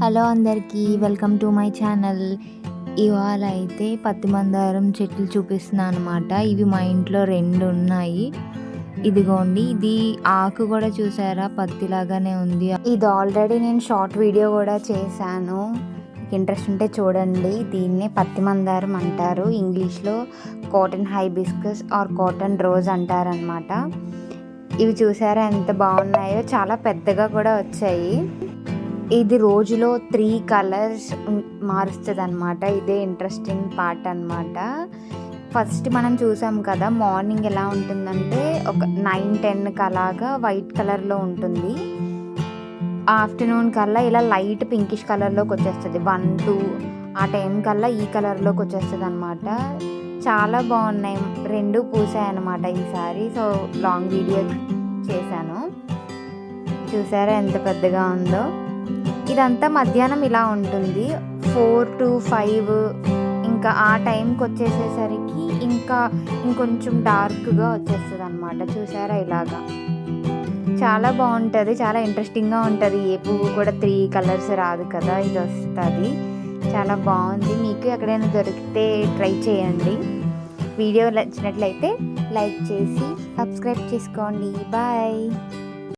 Hello అందరికీ welcome to my channel. ఇవాళ అయితే పత్తి మందారం చెట్లు చూపిస్తున్నాను అనమాట ఇవి మా ఇంట్లో రెండు ఉన్నాయి. ఇదిగోండి ఇది ఆకు కూడా చూసారా? పత్తి లాగానే ఉంది. ఇది ఆల్రెడీ నేను షార్ట్ వీడియో కూడా చేశాను. ఇంట్రెస్ట్ ఉంటే చూడండి. దీన్నే పత్తి మందారం అంటారు. ఇంగ్లీష్లో cotton hibiscus or cotton rose అంటారనమాట ఇవి చూసారా ఎంత బాగున్నాయో? చాలా పెద్దగా కూడా వచ్చాయి. ఇది రోజులో త్రీ కలర్స్ మారుస్తుంది అనమాట ఇదే ఇంట్రెస్టింగ్ పార్ట్ అనమాట ఫస్ట్ మనం చూసాం కదా మార్నింగ్ ఎలా ఉంటుందంటే ఒక నైన్ టెన్కి అలాగా వైట్ కలర్లో ఉంటుంది. ఆఫ్టర్నూన్ కల్లా ఇలా లైట్ పింకిష్ కలర్లోకి వచ్చేస్తుంది. వన్ టూ ఆ టైం కల్లా ఈ కలర్లోకి వచ్చేస్తుంది అనమాట చాలా బాగున్నాయి. రెండు పూసాయి అనమాట ఈసారి సో లాంగ్ వీడియో చేశాను. చూసారా ఎంత పెద్దగా ఉందో? ఇదంతా మధ్యాహ్నం ఇలా ఉంటుంది. ఫోర్ టు ఫైవ్ ఇంకా ఆ టైంకి వచ్చేసేసరికి ఇంకా ఇంకొంచెం డార్క్గా వచ్చేస్తుంది అనమాట చూసారా ఇలాగా? చాలా బాగుంటుంది. చాలా ఇంట్రెస్టింగ్గా ఉంటుంది. ఏ పువ్వు కూడా త్రీ కలర్స్ రాదు కదా ఇది వస్తుంది. చాలా బాగుంది. మీకు ఎక్కడైనా దొరికితే ట్రై చేయండి. వీడియో నచ్చినట్లయితే లైక్ చేసి సబ్స్క్రైబ్ చేసుకోండి. బాయ్.